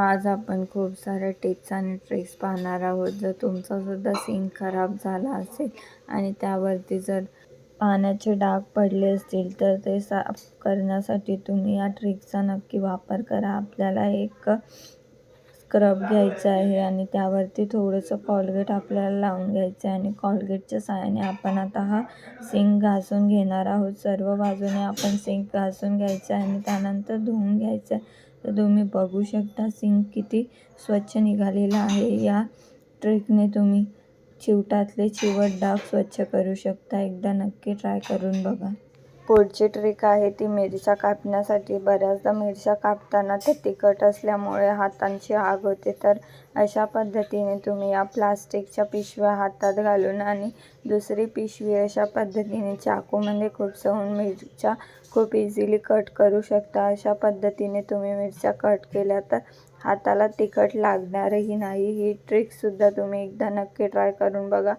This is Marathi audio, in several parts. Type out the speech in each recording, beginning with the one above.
आज आपण खूप साऱ्या टिप्स आणि ट्रिक्स पाहणार आहोत. जर तुमचा सुद्धा सिंक खराब झाला असेल आणि त्यावरती जर पाण्याचे डाग पडले असतील तर ते साफ करण्यासाठी तुम्ही या ट्रिकचा नक्की वापर करा. आपल्याला एक स्क्रब घ्यायचा आहे आणि त्यावरती थोडंसं कॉलगेट आपल्याला लावून घ्यायचं आहे आणि कॉलगेटच्या साहाय्याने आपण आता हा सिंक घासून घेणार आहोत. सर्व बाजूने आपण सिंक घासून घ्यायचं आहे आणि त्यानंतर धुवून घ्यायचं आहे. तर तुम्ही बघू शकता सिंक किती स्वच्छ निघालेला आहे. या ट्रिकने तुम्ही चिवटातले चिवट डाग स्वच्छ करू शकता. एकदा नक्की ट्राय करून बघा. पुढची ट्रिक आहे ती मिरच्या कापण्यासाठी. बऱ्याचदा मिरच्या कापताना ते तिखट असल्यामुळे हातांची आग होते. तर अशा पद्धतीने तुम्ही या प्लास्टिकच्या पिशव्या हातात घालून आणि दुसरी पिशवी अशा पद्धतीने चाकूमध्ये खुपसवून मिरच्या खूप इझिली कट करू शकता. अशा पद्धतीने तुम्ही मिरच्या कट केल्या तर हाताला तिखट लागणारही नाही. ही ट्रिकसुद्धा तुम्ही एकदा नक्की ट्राय करून बघा.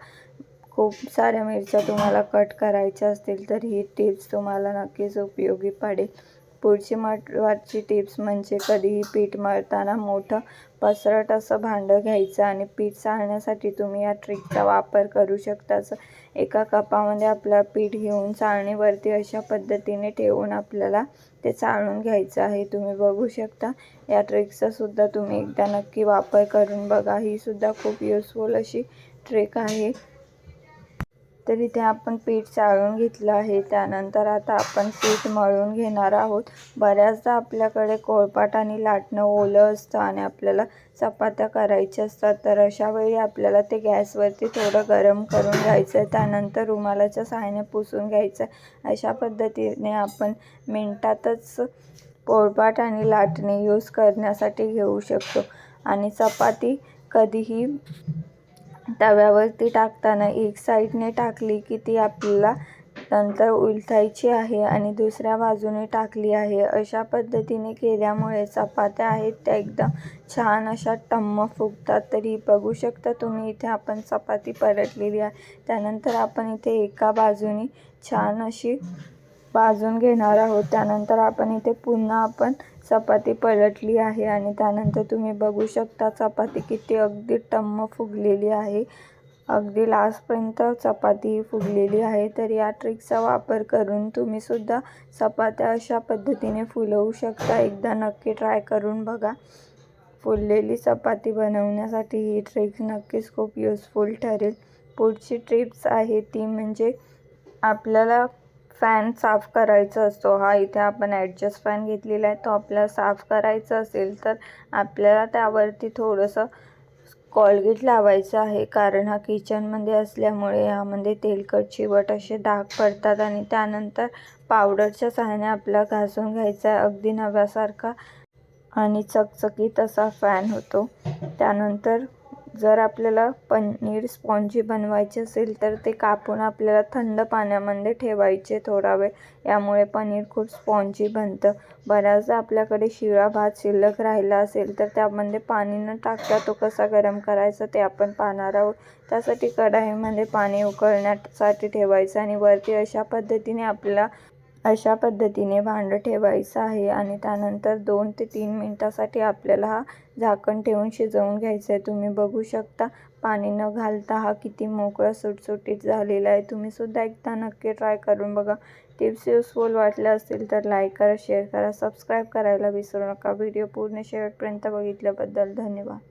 खूप साऱ्या मिरच्या तुम्हाला कट करायच्या असतील तर ही टिप्स तुम्हाला नक्कीच उपयोगी पडेल. पुढची महत्त्वाची टिप्स म्हणजे कधीही पीठ मळताना मोठं पसरट असं भांडं घ्यायचं आणि पीठ चाळण्यासाठी तुम्ही या ट्रिकचा वापर करू शकता. एका कपामध्ये आपलं पीठ घेऊन चाळणीवरती अशा पद्धतीने ठेवून आपल्याला ते चाळून घ्यायचं आहे. तुम्ही बघू शकता या ट्रिकचा सुद्धा तुम्ही एकदा नक्की वापर करून बघा. ही सुद्धा खूप युजफुल अशी ट्रिक आहे. तर इथे आपण पीठ चाळून घेतलं आहे. त्यानंतर आता आपण पीठ मळून घेणार आहोत. बऱ्याचदा आपल्याकडे कोळपाट आणि लाटणं ओलं असतं आणि आपल्याला चपात्या करायच्या असतात. तर अशा वेळी आपल्याला ते गॅसवरती थोडं गरम करून घ्यायचं आहे त्यानंतर रुमालाच्या सहाय्याने पुसून घ्यायचं आहे अशा पद्धतीने आपण मिनटातच पोळपाट आणि लाटणे यूज करण्यासाठी घेऊ शकतो. आणि चपाती कधीही तव्यावरती टाकताना एक साईडने टाकली की ती आपल्याला नंतर उलथायची आहे आणि दुसऱ्या बाजूने टाकली आहे. अशा पद्धतीने केल्यामुळे चपात्या आहेत त्या एकदम छान अशा टम्म फुगतात. तरी बघू शकता तुम्ही इथे आपण चपाती परतलेली आहे. त्यानंतर आपण इथे एका बाजूने छान अशी भाजून घेणार आहोत. त्यानंतर आपण इथे पुन्हा आपण चपाती पलटली आहे आणि त्यानंतर तुम्ही बघू शकता चपाती किती अगदी टम्म फुगलेली आहे. अगदी लास्टपर्यंत चपाती फुगलेली आहे. तर या ट्रिकचा वापर करून तुम्हीसुद्धा चपात्या अशा पद्धतीने फुलवू शकता. एकदा नक्की ट्राय करून बघा. फुललेली चपाती बनवण्यासाठी ही ट्रिक नक्कीच खूप युजफुल ठरेल. पुढची ट्रिप्स आहे ती म्हणजे आपल्याला फॅन साफ करायचा असतो. हा इथे आपण ॲडजस्ट फॅन घेतलेला आहे. तो आपल्याला साफ करायचा असेल तर आपल्याला त्यावरती थोडंसं कॉलगेट लावायचं आहे. कारण हा किचनमध्ये असल्यामुळे यामध्ये तेलकट चिवट असे डाग पडतात आणि त्यानंतर पावडरच्या सहाय्याने आपला घासून घ्यायचा आहे. अगदी नव्यासारखा आणि चकचकीत असा फॅन होतो. त्यानंतर जर आपल्याला पनीर स्पॉन्जी बनवायचे असेल तर ते कापून आपल्याला थंड पाण्यामध्ये ठेवायचे थोडा वेळ. यामुळे पनीर खूप स्पॉन्जी बनतं. बऱ्याचदा आपल्याकडे शिळा भात शिल्लक राहिला असेल तर त्यामध्ये पाणी न टाकता तो कसा गरम करायचा ते आपण पाहणार आहोत. त्यासाठी कढाईमध्ये पाणी उकळण्यासाठी ठेवायचं आणि वरती अशा पद्धतीने आपल्याला अशा पद्धतीने भांडं ठेवायचं आहे आणि त्यानंतर दोन ते तीन मिनटासाठी आपल्याला हा झाकण ठेवून शिजवून घ्यायचं आहे तुम्ही बघू शकता पाणी न घालता हा किती मोकळा सुटसुटीत झालेला आहे. तुम्हीसुद्धा एकदा नक्की ट्राय करून बघा. टिप्स युजफुल वाटल्या असतील तर लाईक करा शेअर करा सबस्क्राईब करायला विसरू नका. व्हिडिओ पूर्ण शेवटपर्यंत बघितल्याबद्दल धन्यवाद.